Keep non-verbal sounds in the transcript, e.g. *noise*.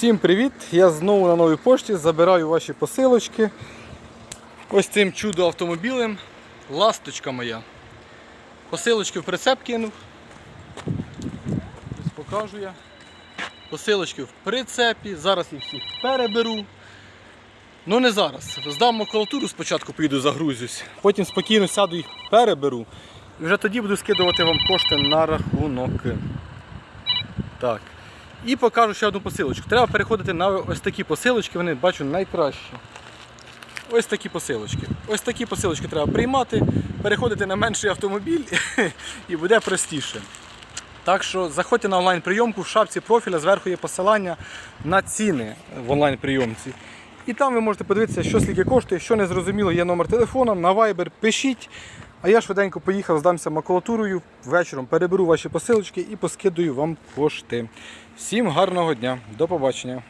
Всім привіт! Я знову на новій пошті забираю ваші посилочки. Ось цим чудо автомобілем. Ласточка моя. Посилочки в прицеп кинув. Ось покажу я. Посилочки в прицепі. Зараз їх всіх переберу. Ну не зараз. Здам макулатуру спочатку поїду загрузюсь, потім спокійно сяду їх переберу. І вже тоді буду скидувати вам кошти на рахунок. Так. І покажу ще одну посилочку. Треба переходити на ось такі посилочки, вони бачу найкращі. Ось такі посилочки. Ось такі посилочки треба приймати, переходити на менший автомобіль *laughs* і буде простіше. Так що заходьте на онлайн-прийомку, в шапці профіля зверху є посилання на ціни в онлайн-прийомці. І там ви можете подивитися, що скільки коштує, що не зрозуміло, є номер телефона, на Viber пишіть. А я швиденько поїхав, здамся макулатурою, вечором переберу ваші посилочки і поскидую вам кошти. Всім гарного дня, до побачення.